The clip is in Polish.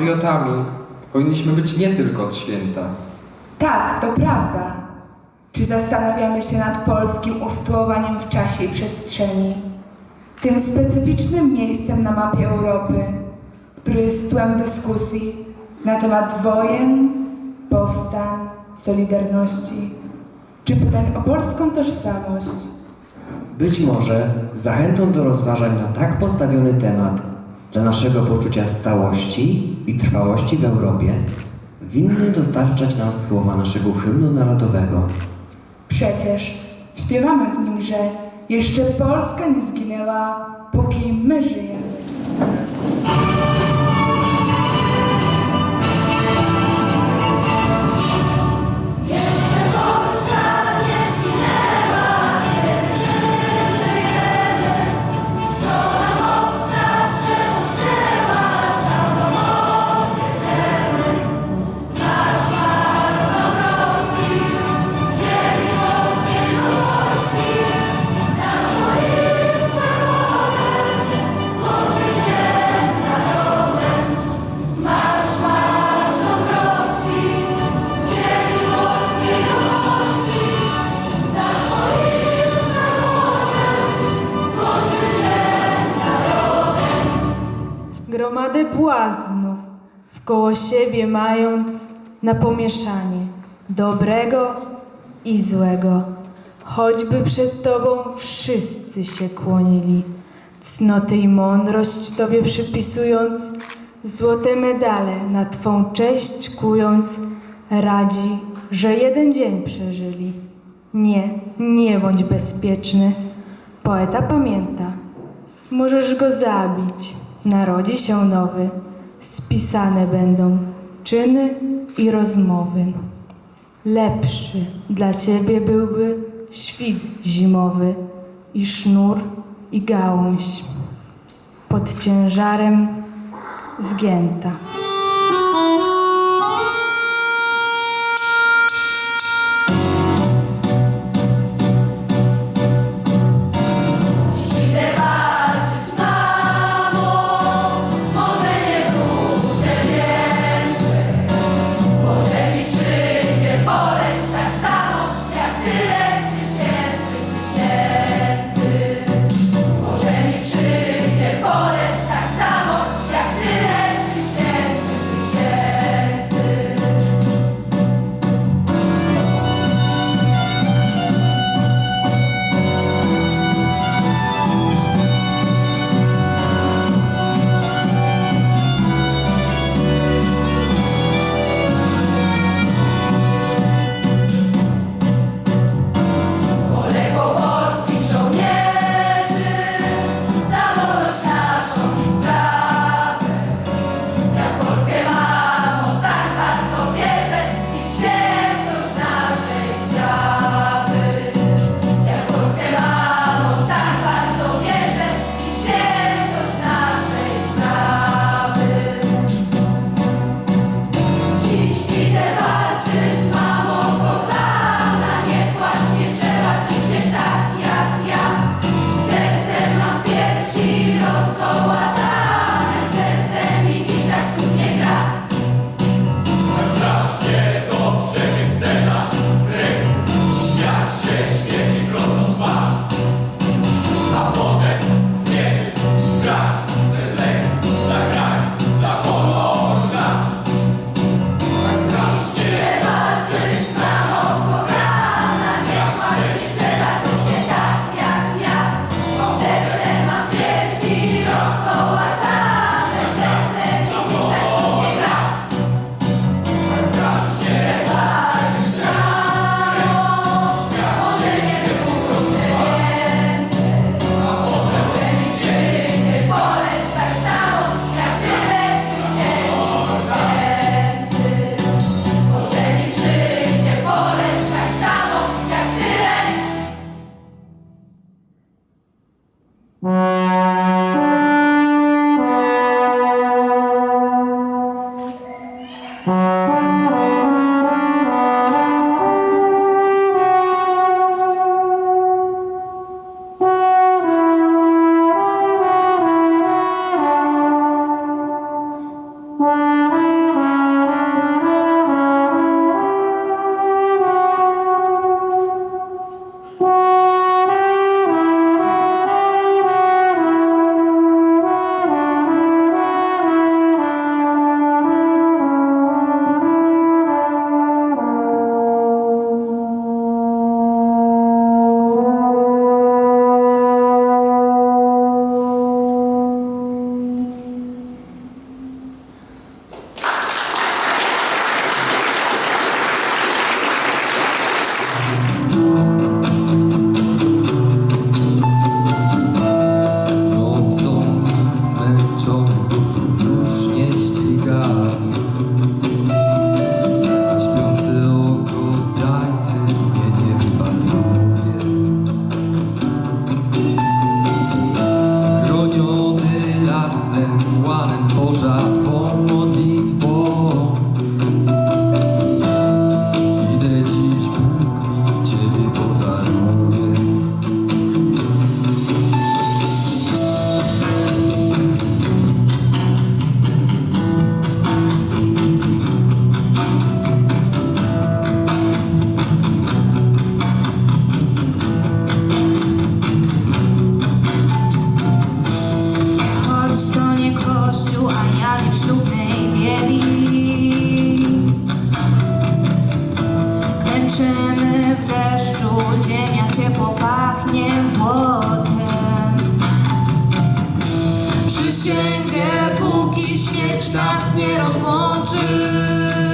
patriotami. Powinniśmy być nie tylko od święta. Tak, to prawda. Czy zastanawiamy się nad polskim usytuowaniem w czasie i przestrzeni? Tym specyficznym miejscem na mapie Europy, który jest tłem dyskusji na temat wojen, powstań, solidarności, czy pytań o polską tożsamość. Być może zachętą do rozważań na tak postawiony temat dla naszego poczucia stałości i trwałości w Europie winny dostarczać nas słowa naszego hymnu narodowego. Przecież śpiewamy w nim, że jeszcze Polska nie zginęła, póki my żyjemy. Gromadę błaznów wkoło siebie mając na pomieszanie dobrego i złego. Choćby przed Tobą wszyscy się kłonili, cnotę i mądrość Tobie przypisując, złote medale na Twą cześć kując, radzi, że jeden dzień przeżyli. Nie, nie bądź bezpieczny. Poeta pamięta, Możesz go zabić, narodzi się nowy, spisane będą czyny i rozmowy. Lepszy dla ciebie byłby świt zimowy i sznur i gałąź pod ciężarem zgięta. Wow. Boża. Przysięgę, póki śmierć nas nie rozłączy.